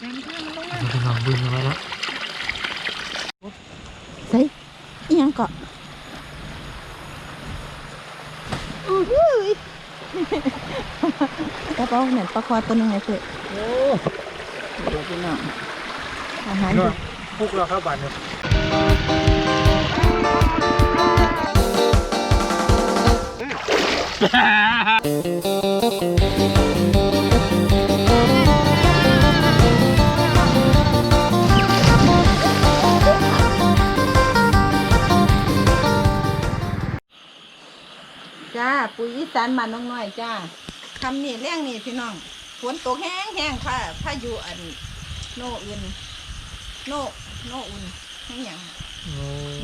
แรงข้างมันลงมาพี่น้องบึ้นมาแล้วใส่อีหยังเกาะอุ้ยกระเป๋าเหมือนปลาคอตัวหนึงไงเพื่อนโอ้เดี๋ยวพี่น้องอาหารยอดพุกเราครับบัตรเนี่ยจ้า ปุ๋ยอีสานมานน้องน้อยจ้าคำนี้แรงนี่พี่น้องฝนตกแห้งแห้งค่ะพายุอันโนอื่นโนโนอุ่นให้หยัง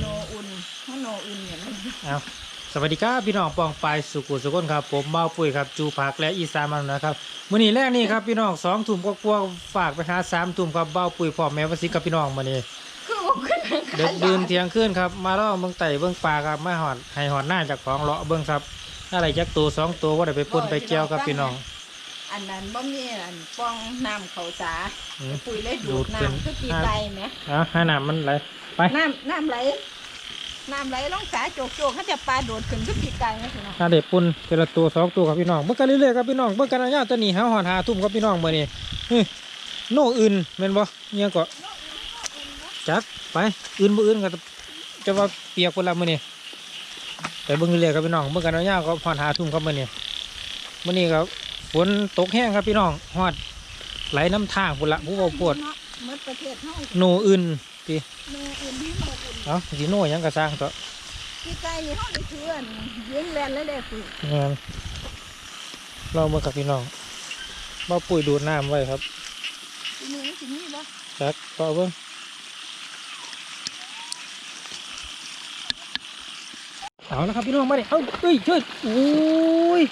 โนอุ่นเพราะโนอุ่นเนี่ยมันเอาสวัสดีครับพี่น้องปองปายสุกุสุกนครับผมเมาปุ้ยครับจูผักและอีสานมันนะครับมื้อนี้แรกนี่ครับพี่น้องสองทุ่มก็กลัวาๆฝากไปหาสามทุ่มครับเบ้าปุ้ยพ่อแม่วสิกับพี่น้องมื้อนี้คือว่าขึ้นเด็กดื่นเที่ยงคืนครับ มาล่อเบิ่งไต่เบิ่งปลาครับมาหอดให้หอดหน้าจากของเลาะเบิ่งครับ อะไรจักตัวสองตัวว่าได้ไปปนไปแก้วครับพี่น้อง อันนั้นบ่มีอันป้องน้ำเขาสาอืมปุ๋ยเลยดูดูดดขึ้นน้ำคือปีไตไหมเอาให้น้ำมันไหลไปน้ำน้ำไหลน้ำไหลลงสาโจกโจกเขาจะปลาโดดขึ้นคือปีไตไหมพี่น้องถ้าเด็กปุ่นแต่ละตัวสองตัวครับพี่น้องเบิ่งกันเรื่อยๆครับพี่น้องเบิ่งกันเอาตัวนี้หาหอดหาทุ่มครับพี่น้องมื้อนี้เฮ้ยโน่อื่นแม่นบ่เนี่ยงก็จักไปอื่นบ่อื่นก็จะว่าเปียกพุ่นละมื้อนี้ ไปเบิ่งเรื่อยๆครับพี่น้องเบิ่งกันเอาๆก็หอดหาทุ่มครับมื้อนี้มื้อนี้ครับฝนตกแห้งครับพี่น้องฮอดไหลน้ำทางพุ่นละผู้บ่ปวดเนาะเมื่อประเทศเฮาโน่อื่นติโนอุ่นที่โนอุ่นเอ้าสิโน่หยังก็สร้างเถอะปีไตนี่เฮาได้ถืออันยิงแลนเลยเด้ปุ๋ยงานเราเมื่อกับพี่น้องบ่ปุ๋ยดูดน้ำไว้ครับทีนี้มันสิมีบ่จักต่อเบิ้ง เอาแล้วครับพี่น้องมาดิเอาเอ้ยช่วยโอ้ย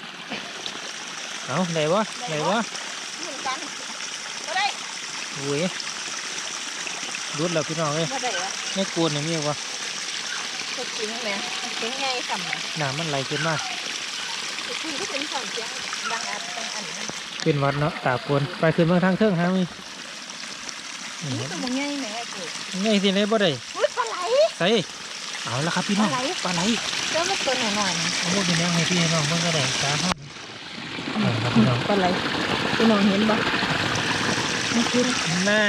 เอาไหนวะไหนวะเหมือนกันบ่ได้โอ้ยดูดแล้วพี่น้องเอ้ยบ่ได้วะไม่กวนอย่างนี้วะก็จริงแหละจริงไงซ้ำน่ะน้ำมันไหลขึ้นมาก็จริงก็เป็นของเสียงดังอัดดังอันนั้นเป็นหวัดเนาะตากวนไปขึ้นเมืองทางเทิงฮะมีนี่ตัวมันใหญ่แหม่ปุ๋ยไงสิไหนบ่ได้อุ้ยปลาไหลใส่ เอาแล้วครับพี่น้องปลาไหลปลาไหลเดี๋ยวมันตัวหน่อยๆนะเอาพวกพี่น้องให้พี่น้องเบิ่งก็ได้สาธุเอาละครับพี่น้องปลาไหลพี่น้องเห็นบ่มันคือน่า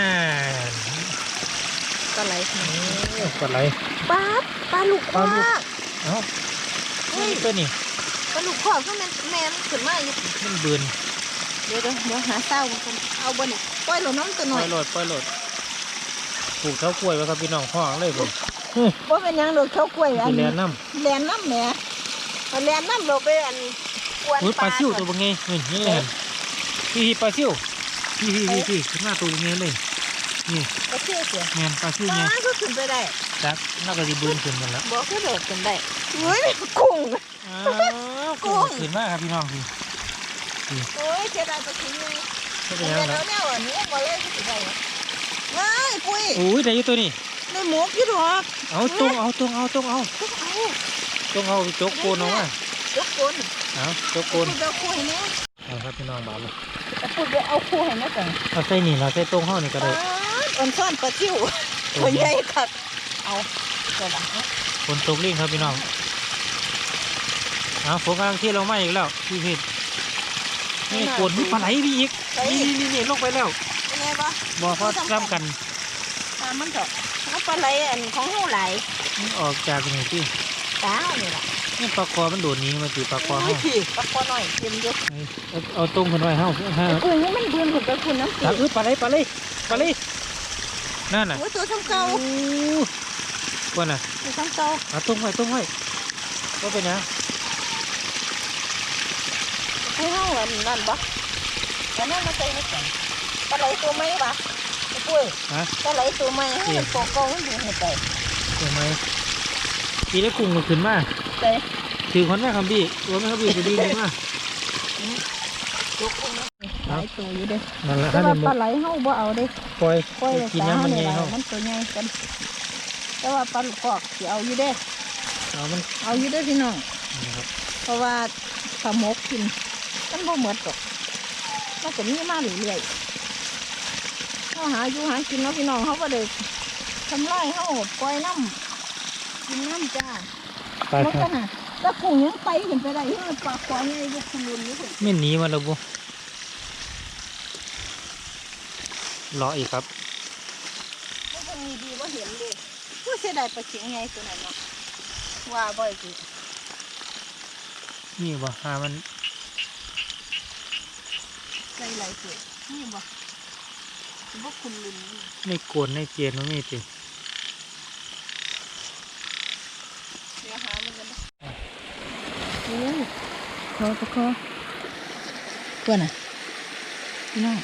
ปลาไหลโอ้ปลาไหลปลาปลาลูกคปลาอลูกเอ้าเฮ้ยตัวนี้ปลาลูกคอก็มันแม่มันขึ้นมาอยู่มันเบือนเดี๋ยวเดี๋ยวเดี๋ยวหาเศร้ากันเอาบนนี่ปล่อยหลน้ำตัวหปน่ล่ออยยโหลดปล่อยโหลดปลูกเท้ากล้วยไว้ครับพี่น้องห้องเลยผม ว่าเป็นหยังดอกเขียวกล้วยอันกินแลนี้นน้แลนน้ำแหม่เอาแลนน้ำเราไปอันกวนำอุ้ยปปลาลาซิวตัวเป็นไงนี่นี่เลยพี่ปลาซิวพี่พี่พี่พี่ขึ้นมาตัวเป็นไงเลยนี่ปลาเชื่อเสียแมนปลาซิวปไงลาก็ขึ้นไปได้จักน่าจะดีบืนขึ้นกันแล้วบอกก็โดดขึ้นได้เฮ้ยกุ้งอ้าวกุ้งขึ้นมาครับพี่น้องพี่โอ้ยเสียดายปลาชิ้นเลยไม่เป็เดี๋นยวยังไงเดี๋ยวเนี่ยวันนี้มาเลยก็สิได้ง่ายปุ้ยอุ้ยได้อยี่ตัวนี้ ในหมูกยี่ดอกเอาตรงเอาตรงเอาตรงเอาทุกเอาตรงเอาโจกโกนออกมาทุกคนเอาโจกโกปุ้นยเอาคู่ให้แน่เอาครับพี่น้องบาเลยปุ้ยเอาคู่ให้แน่จังเอาใส่นี่เราใส่ตรงห้องนี่ก็ปได้ลาอ่อนซ่อนปลาจิ้วตัวใหญ่คักเอาตัวละฝนตกลิ่งครับพี่น้องเอาฝนกำลังเที่ลงมาอีกแล้วพี่เพชรนี่โกนมีปลาไหลพี่อีกนี่นี่นี่นี่ลงไปแล้วเป็นไงบ่บอกเขาซ้ำกันตามมันเถอะ เอาปลาไหลอันของเฮาไหลมันออกจากนี่พี่ตานี่ล่ะนี่ปลาคอมันโดดหนี้มาตีปลาคอโอ้เฮายพี่ปลาคอน้อยเต็มเยอะเอาเอาตรงกันไว้เฮาเฮาเอ้ยนี่มันเบื่อกับคุณน้ำจับสีเออปลาไหลปลาไหลปลาไหลนั่นน่ะโอ้ยตัวซ้ำเก่าโอ้ว่าน่ะตัวซ้ำเก่าเอาตรงไว้ตรงไว้ว่าเป็นหยังให้เฮาอันนั่นบ่แต่นั่นมาใส่ไม่กันปลาไหลตัวไหมบ่ไอ้ ปุ้ยฮะปลาไหลตัวไหมให้มันตัวเก่ามันอยู่ในใจเห็นไหมปีได้กุ้งมันขึ้นมาใจถือคนแม่คำบี้ตัวแม่คำบี้จะดีขึ้นมาตัวกุ้งนะหลายตัวอยู่เด้นั่นแหละแต่ถ้าว่าเดี๋ยวปลาไหลเฮาบ่เอาเด้ปล่อยปล่อยกินตาน้ำมันเฮาใหญ่นี่เฮาล่ะมันตัวใหญ่กันแต่ว่าปลาลูกกอกสิเอาอยู่เด้เอามันเอาอยู่เด้อพี่น้องนะครับเพราะว่าถ้าหมกกินมันบ่หมดหรอกมันก็มีมาเรื่อยๆถ้าเขาหาอยู่หากินเนาะพี่น้องเขาก็เด็กทำไรเขาปล่อยน้ำกินน้ำจ้าไปมันคก็รับน่ะถ้าคงยังไปขึ้นไปได้เฮ้ยปลาปล่อยไงลูกคุณลุนนี่คุณไม่หนีมาแล้วบุรออีกครับไม่ต้องมีดีว่าเห็นเลยผู้เสียดายปลาเข็งไงตัวนั้นเนาะว่าบ่อยสินี่บ่หามันใจไหลเกิดนี่บ่ บ่คุณลุนนี่ในโกนในเกณฑ์มันมีติเดี๋ยวหามันกันนะโอ้คอประคอตัวน่ะพี่น้อง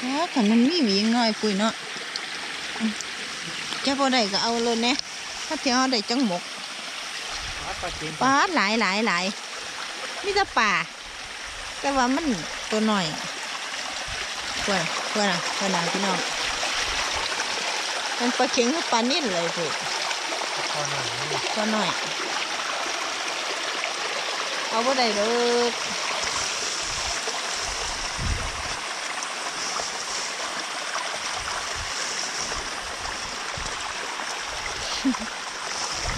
อ๋อขันมันมีหวีน้อยปุยเนาะอืมเจ้าบ่ได้ก็เอาเลยเนี่ยถ้าเที่ยวได้จังหมกปลาเกณฑ์ปลาหลายหลายหลายมีแต่ป่า แต่ว่ามันตัวหน่อยเพื่อนเพื่อนอะเพื่อนอะพี่น้องมันปลาเข็งกับปลานิ่นเลยสิพอหน่อยนี่ตัวหน่อย เอาบ่ได้เลย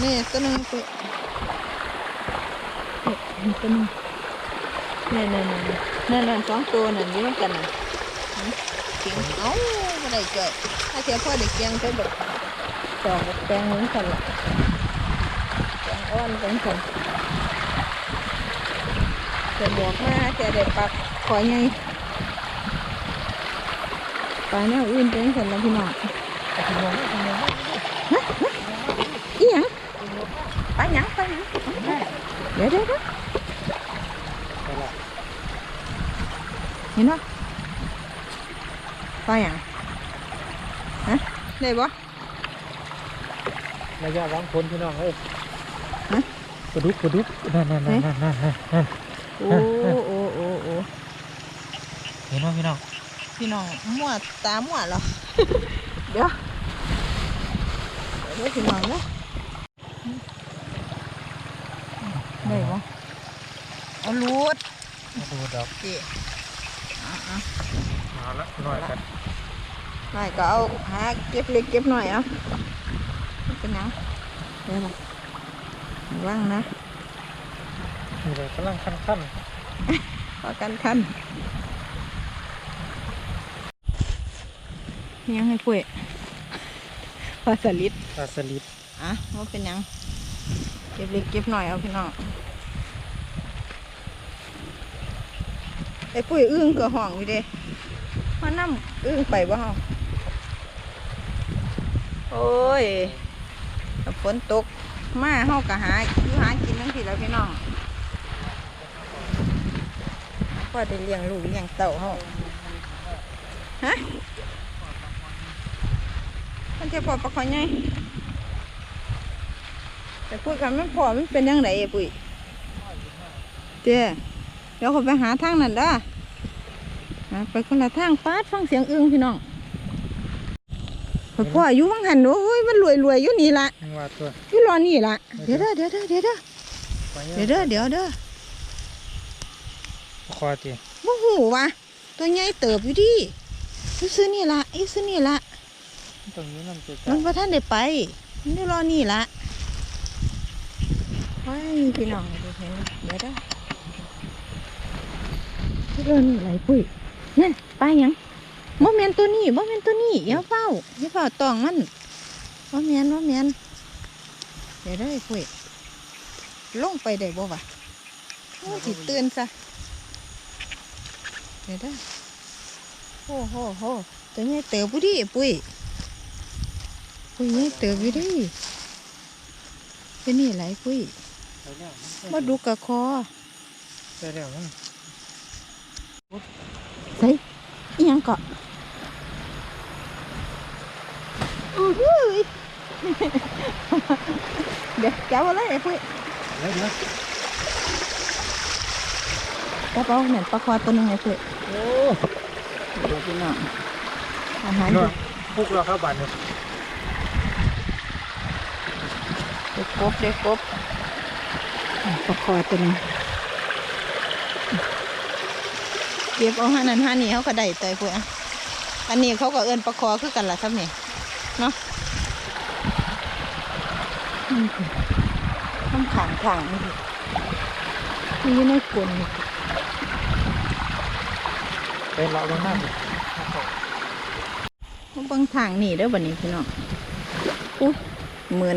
นี่ตัวนึงตัวนี่ตัวนึงนี่นี่นี่นี่นั่นสองตัวนั่นอยืนกันน่ะ อ้าบ่ได้เกิดถ้าเทียบพ่อได้เกียงไปแบบจอกแบบแปลงเหมือนกันละแปลงอ้อนเป็นคนจะบอกมาจะได้ปักขอยไงปลาแนวอื่นเป็นคนละพี่น้องพี่น้องพี่น้องอีหยังปลาหยังปลาหยังเดี๋ยวเดี๋ยวเดี๋ยวไปละเห็นปะ ปลาหยังฮะได้ปะระยะวางคนพี่น้องเอ้ยฮะปลาดุกปลาดุกนั่นนั่นนั่นนั่นนั่นนั่นโอ้โอ้โอ้โอ้เห็นไหมพี่น้องพี่น้องมั่วตามั่วเหรอเดี๋ยวเดี๋ยวพี่น้องเนาะได้ปะเอาลูดมาดูดอกเจ๊อะอะมาละหน่อยกัน หน่อยก็เอาหาเก็บเล็กเก็บหน่อยเอาเป็นหยังเดี๋ยวนะระว่างนะนี่เลยกำลังขั้นขั้นพอกันคันยังให้ป่วยพอสลิดปลาสลิดอะว่าเป็นหยังเก็บเล็กเก็บหน่อยเอาพี่น้องไอ้ปุ้ยอึ้งก็ห้องอยู่เด้มานั่อึ้งไปบ่ห้อง โอ้ยฝนตกมาเฮาก็หาอยู่หากินทั้งทีแล้วพี่น้องก็ได้เลี้ยงลูกเลี้ยงเต่าเฮาฮะมันจะพอปลาคอยไงแต่พูดกันมันพอมันเป็นยังไงอะปุ้ยเจ้เดี๋ยวเขาไปหาทางนั่นด้าไปคนละทางปาดฟังเสียงอึ้งพี่น้อง พ่ออยู่วังหันโอ้ยมันรวยรวยๆอยู่นี่ละยังว่าตัวอยู่รอนี่ละเดี๋ยวเด้อเดี๋ยวเด้อเดี๋ยวเด้อไปเดี๋ยวเด้อเดี๋ยวเด้อคอตีบ่หูวะตัวใหญ่เติบอยู่ดิอยู่ซื้อนี่ละอยู่ซื้อนี่ละตรงนี้น้ำจะมันบ่ทันได้ไปมันอยู่รอนี่ละไปพี่น้องดูเห็นเดี๋ยวเด้ออยู่รอนี่ไหลปุ้ยนั่นไปหยัง บ่แม่นตัวนี้บ่แม่นตัวนี้อย่าเฝ้าอย่าเฝ้าตองมันบ่แม่นบ่แม่นเดี๋ยวเด้อไอ้ปุ้ยลงไปได้บ่วะโอ้ยสิตื่นซะเดี๋ยวเด้อโอ้โหโหตัวนี้เติบบุดิปุ้ยปุ้ยนี่เติบอยู่ดิเป็นนี่ไรปุ้ยไปแล้วมาดูกระคอไปแล้วมั้งใส่อีห ยังเกาะอื้อหือเดี๋ยวแกวอะไรไอ้ปุ้ยเดี๋ยวเดี๋ยวแกวเอาเนี่ยปลาคอตัวหนึงไอ้ปุ้ยโอ้เดี๋ยวพี่น้องอาหารนเด็วดพุกเราเข้าบ้านเนี่ยเด็กกบเด็กกบอะปลาคอตัวหนึงเก็บเอาหันนั่นหันนี่เขาก็ได้เตยปุ้ยอะอันนี้เขาก็เอิ้นปลาคอคือกันล่ะครับนี่เนาะนี่คือข้างขางทางนี่คือนี่อยู่ในกลนนี่ไปเลาะเบางหน้าสิเขาเบางทางนี่เด้อบัดนี้พี่น้องอุ้ยหมื่น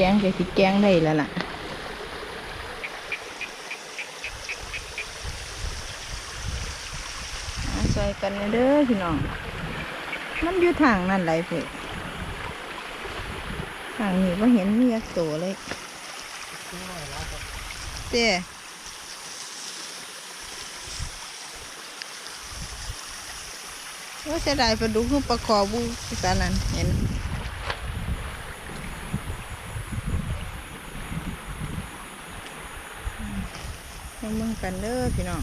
แกงก็สิแกงได้แล้วล่ะซอยกันเด้อพี่น้องมันอยู่ทางนั่นไรเพื่อทางนี้ว่าเห็นมียักษ์โตเลยเต้ว่าจะได้ปลาดุกคือปลาคอบูตานั้นเห็น มาเมืองกันเด้อพี่น้อง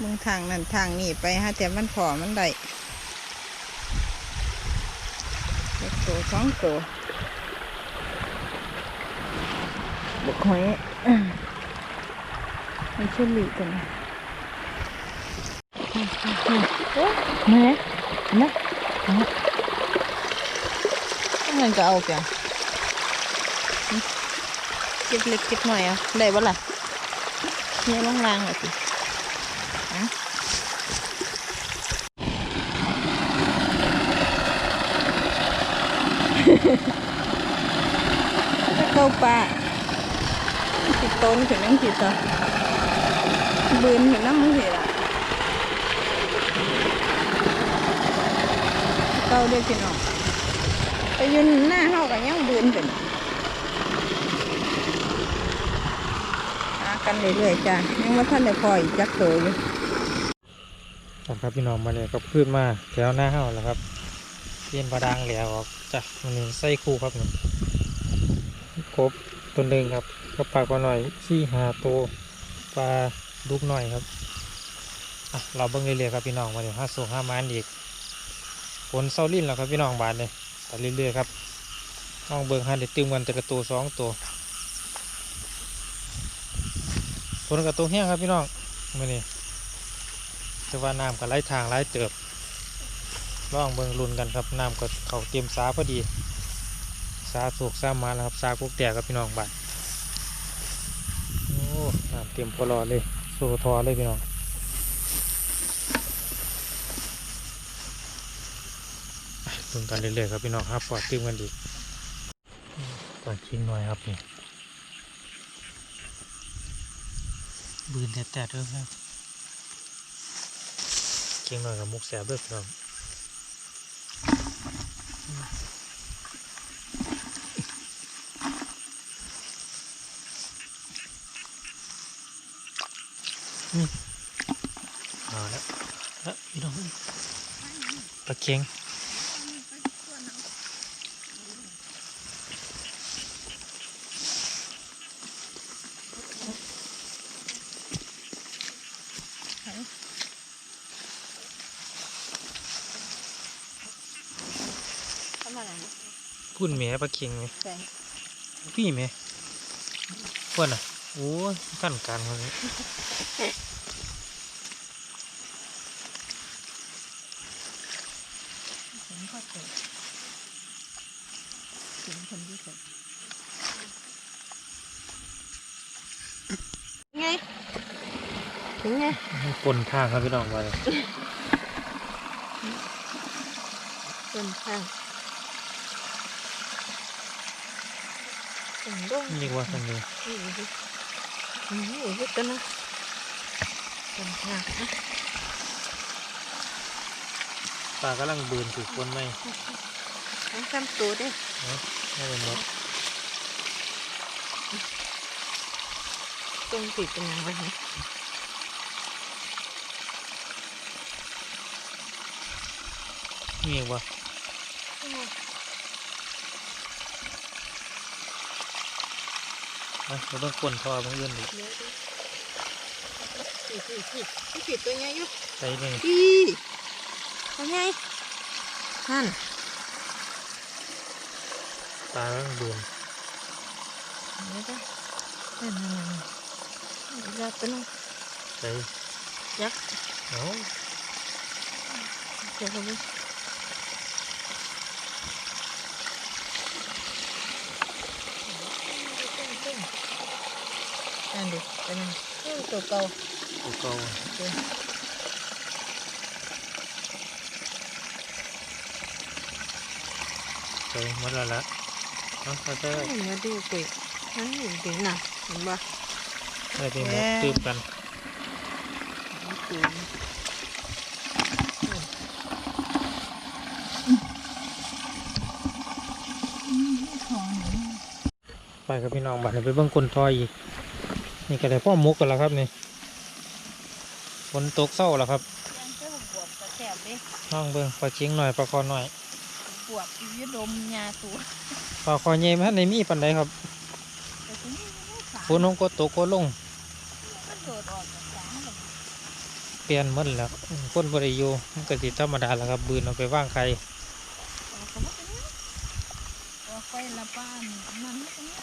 มึงทางนั่นทางนี่ไปฮะแต่มันพอมันได้เล็กตัวสองตัวบุกหอยมันเชื่อลีกันนะแม่นะนะทำไมก็เอาแกเก็บเล็กเก็บหน่อยอะได้บ่ล่ะ เนี่ยลงล่างเลยสิเข้าป่าติดต้นถึงนั่งติดต่อบืนถึงน้ำมือเห็นละเกันเรื่อยๆจ้ะยังว่าท่านได้พออีกจักโตอยู่ครับพี่น้องมาเลยก็พืชมาแถวหน้าเฮาแล้วครับเปลี่ยนปลาดังแล้วออกจ้ะมันนี่ใส่คู่ครับนี่กบตัวหนึ่งครับก็ปลากปลาหน่อยสี่หาตัวปลาดุกหน่อยครับอะเราเบิ่งเรื่อยๆครับพี่น้องมาเดี๋ยวห้าสูงห้ามันอีกฝนเซาลินแล้วครับพี่น้องบานเลยไปเรื่อยๆครับห้องเบิ่งห้าเด็ดตึมกันแต่ละตัวสองตัวฝ นกับตัวแห้งครับพี่น้องมานี่แต่ว่าน้ำก็ไหลทางไหลเติบลองเบิงรุนกันครับน้ำก็เขาเตรียมสาพอดี สาสูกสามาแล้วครับสากุกแตกครับพี่น้องบ้านโอ้น้ำเตรียมพอรอเลยโซ่ทอเลยพี่น้องเบิงกันเรื่อยๆครับพี่น้องครับปอดตื้มกันดีปอดชิ้นหน่อยครับนี่ บืนแต่แต่เด้อครับเก่งหน่อยกับมุกแสบด้วยพี่น้องนี่เอาละละพี่น้องปลาเค็ง พุ่นแหม่ปลาเค็งไหมใช่พี่แหม่พุ่นอะโอ้ยขั้นกลางคนนี้ถึงข้อเกิดถึงคนที่เกิดไงถึงไงปนทางครับพี่น้องมาเลยต้นข้างถึง ดงนี่ว่าสันเลยนี่ดินี่ดิตัวนะต้นข้างนะปลากำลังบืนถูกคนไหมน้องซ้ำตัวด้วยเนาะไม่เป็นหมดตรงติดเป็นยังไงฮะนี่ว่า เอาเราต้องกวนทอมันเอื้อนดิเดี๋ยวดิผิดตัวใหญ่อยู่ใส่เลยดีตัวใหญ่ท่นตาแล้วเบื่อนี่ก็นั่นนั่นนั่นยักษ์ไปน้องใส่ยักษ์เอาเดี๋ยวก็ไป นั่นดิไปนั่นเออตัวเก่าตัวเก่าเดี๋ยวใส่หมดแล้วละเอาเอาใส่ไว้ให้มาดูไปนั่นเห็นเป็นน่ะเห็นปะใส่ไปหมดตื่มกันตูนไปครับพี่น้องบัดนี้ไปเบิ่งคนทอยอีก นี่ก็ได้พ่อมุกกันแล้วครับนี่ฝนตกเศร้าแล้วครับยังเจ้าบวบกระแสบเลยน้องเบิ่งปลาเชียงหน่อยปลาคอหน่อยบวบยืดดมยาตัวปลาคอใหญ่ไหมในมีปันใดครับแต่ทีนี้ไม่ขาฝนลงก็ตกก็ลงมันโดดออกจากจ้างเลยเปลี่ยนหมดแล้วคนบริยูมันก็สิธรรมดาแล้วครับบืนเอาไปว่างใครออกก็ไม่เป็นไรออกไปละบ้านมันไม่เป็นไร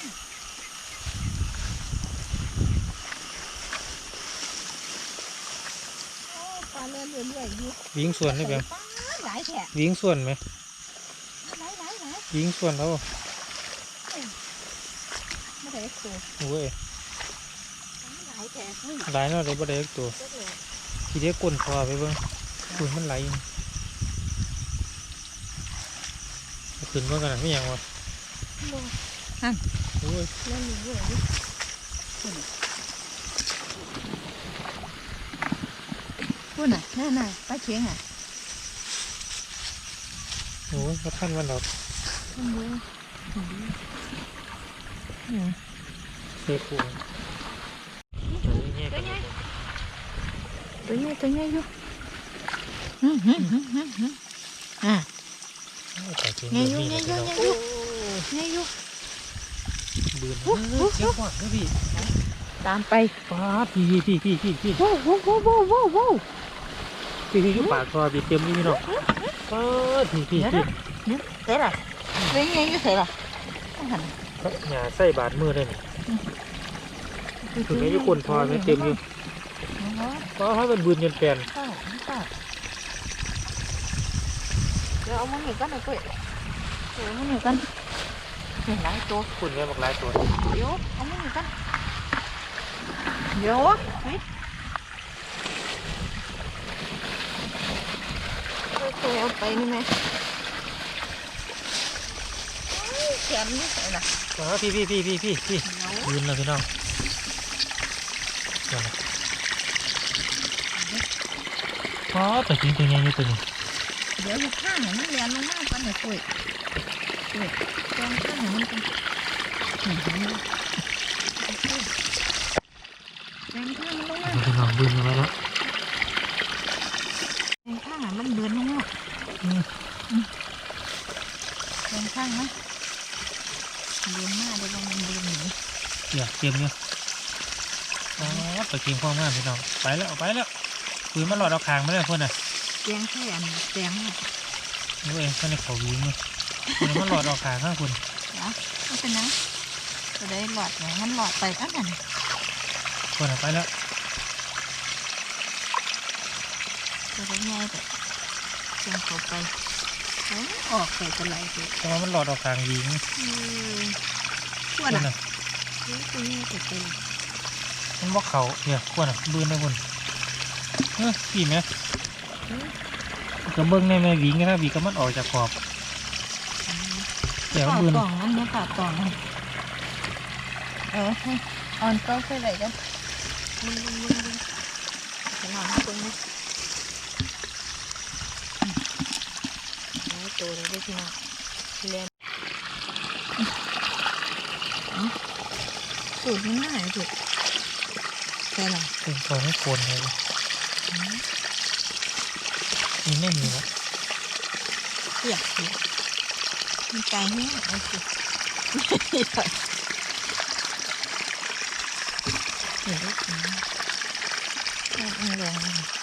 โอ้ปลา เลื่อนเรื่อยๆอยู่วิ่งส่วนนี่เพียงปลาหลายแถะวิ่งส่วนไหมหลายหลายหลายวิ่งส่วนแล้วไม่ได้ตัวโอ้ยหลายแถะเฮ้ยหลายเนาะเลยบ่ได้จักตัวเจ้าเลยทีเดียวกลนคอไปเบิ่งอุ้ยมันไหลอยู่เอาขึ้นเบิ่งกันนะไม่ยังวะโลโอ้ยเลื่อนเรื่อยๆอยู่ พูดน่ะน่าน่ะปลาเชียงอะโอ้ยกระท่านมันดอกขึ้นดูอืมเสือปูตัวนี้ตัวใหญ่ตัวใหญ่อยู่อืมอืมอืมอืมอืมอะใส่ถุงใหญ่มืออยู่นี่ใหญ่นะอพี่ยู่น้องใหญ่อยู่ใหญ่อยู่บืนเสียงหวานนะพี่ตามไปป้าดพี่พี่พี่พี่พี่ว้าวว้าวว้าวว้าวว้าว พี่พี่อยู่ปากคอบีเต็มนี่พี่น้องป้าดพี่พี่พี่เนี่ยเสร็จละเลี้ยงใหญ่อยู่เสร็จละต้องหันหยาใส่บาดมือได้นี่ถึงแม้อยู่คนพอไม่เต็มอยู่ป้าดให้มันบืนจนแปลนเข้าเข้าเดี๋ยวเอามาหนีกันหน่อยกุ้ยเดี๋ยวเอามาหนีกันเห็นหลายตัวคุณแม่บอกหลายตัวเดี๋ยวเอามาหนีกันเดี๋ยว เฮ้ยเคยเอาไปนี่ไหมแขนนี่ใส่ละป้าดพี่พี่พี่พี่พี่พี่เดี๋ยวบืนแล้วพี่น้องเดี๋ยวนะป้าดแต่จริงตัวใหญ่อยู่ตัวนี้เดี๋ยวอยู่ข้างไหนมันเรียนลงมากันหน่อยกุ้ยกุ้ยตรงข้างไหนมันเป็นเห็นไหมแรงข้างมันลงมาพี่น้องบืนมาแล้ว แรงข้างอะมันเบือนลงมา อืม แรงข้างนะเบือนมาเดี๋ยวมันเบือนหนี เดี๋ยวเตรียมเนี่ยอ๋อไปกินข้าวมากพี่น้อง ไปแล้วไปแล้วปืนมาหลอดเอาคางมาแล้วเพื่อนน่ะแจงแค่อันแจงอะนี่เองเพื่อนในเขาวิ่งเนี่ยปืนมาหลอดเอาคางข้างคุณนะไม่เป็นนะจะได้หลอดอย่างมันหลอดไปอันนั้นเพื่อนน่ะไปแล้วจะได้ง่ายแต่แจงเข้าไปเอ้ยออกใส่กันไรสิแต่ว่ามันหลอดเอาคางวิ่งอืมขวเพื่ดอนอะน่ะนี่ ตัวนี้จะเป็นมันบอกเขาเนี่ยเพื่อนน่ะบืนนะคุณเออพี่ไหมก็เบิ้งในแม่วิ่งนะวิ่งก็มันออกจากขอบเดี๋ยวขาบืนต่องมันเนี่ยขาต่องมันเออให้เออนก็ใส่ไหนกันมึงมึงมึงมึงขนาดนี้ตรงนี้น้อยตัวเลยด้วยพี่น้องเรียน สูตรมันง่ายสุดใช่หรอเป็นตัวไม่โคนเลยนี่ไม่มีแล้วเปียกเปียกมันไกลแห้งโอเคเดี๋ยวได้กินเอาแรงๆ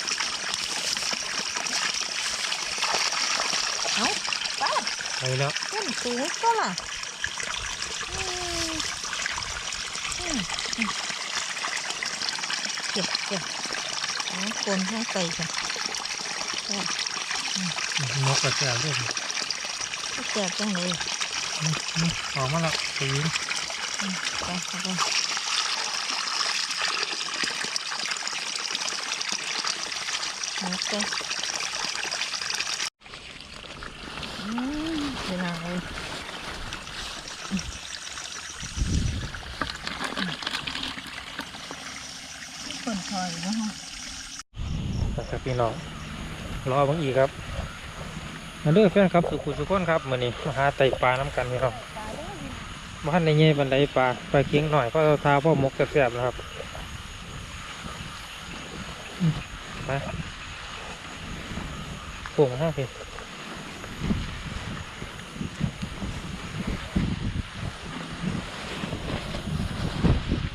เอ้าป้าไปแล้วต้นสูงก็ล่ะ เก็บเก็บทั้ง คนทั้งไก่ค่ะนกกระแสด้วยก็แซ่บจังเลยออกมาแล้วไปยิงอืมไปเข้าไปเอาไปอืมเวลาเลยคนคอยนะฮะ ครับพี่น้องรอเบางอีกครับมาเด้อแฟนครับสุขุสุขคนครับมื้อนี้มาหาไต่ปลาน้ำกันพี่น้องบ้านในเงี้ยบันไดปลาปลาเคียงหน่อยก็ทาพ่อมกแซ่บๆนะครับมไปโป่งห้าพี่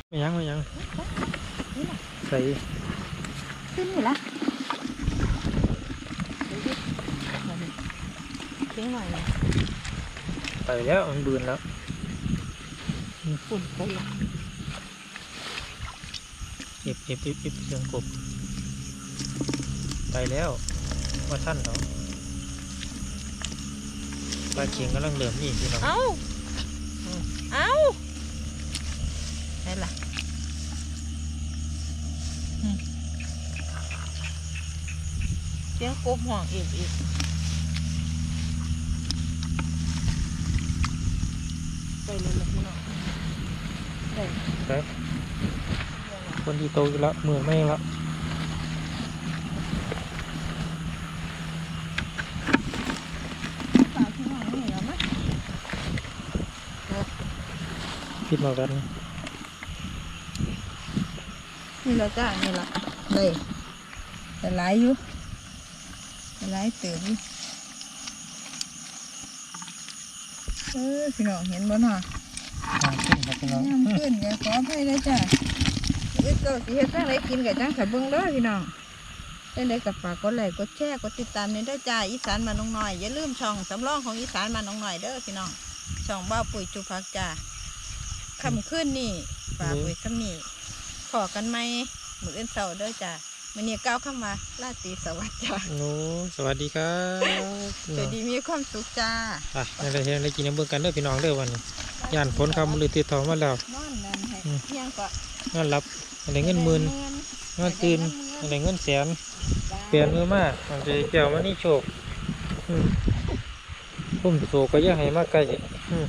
ไม่ยังไม่ยังใส่ ขึ้นอยู่ละเพียงหน่อยนะ ไปแล้วมันบืนแล้วฝุ่นไปละเก็บเก็บเก็บเก็บเสียงกบไปแล้วว่าท่านเนาะปลาเคียงกำลังเหลื่อมนี่พี่น้องเอาเอาได้ละอืมเสียงกบห่วงอีกอีก ไปเลยละพี่น้องได้ไปคนที่โตอยู่แล้วมือไม่แล้วฝากพี่น้องนี่เหรอมะคิดมากันนี่ละจ้านี่ละได้แต่หลายอยู่แต่หลายเติมอยู่ เออพี่น้องเห็นบ่เนาะทางขึ้นครับพี่น้องน้ำขึ้นเดี๋ยวขออภัยเลยจ้ะเอ็ดเจ้าสิเฮ็ดจังไรกินกับจังขับเบิ้งเด้อพี่น้องจังไดกับฝากกดไลค์กดแชร์กดติดตามนี่เด้อจ้าอีสานมานน้องน้อยอย่าลืมช่องสำรองของอีสานมานน้องน้อยเด้อพี่น้องช่องบ้าวปุ๋ยจุพักจ้าคำขึ้นนี่ฝากไว้คำนี้ขอกันไหมมืออื่นเสาร์เด้อจ้า มันนี้ก้าวเข้ามาลาตรีสวัสดิ์จ้าโอ้สวัสดีครับสวัสดีมีความสุขจ้าอะอะไรเห็นอะไรกินน้ำเบิ่งกันเด้อพี่น้องเด้อวันนี้ย่านฝนคำลือติดทองมาแล้วนอนนั่นให้อืมเที่ยงก็นอนรับอะไรเงินหมื่นนอนตื่นอะไรเงินแสนเปลี่ยนมือมามันจะเกี่ยวมานี่โชคอืมพุ่มโศกก็อยังให้มาไกลอืม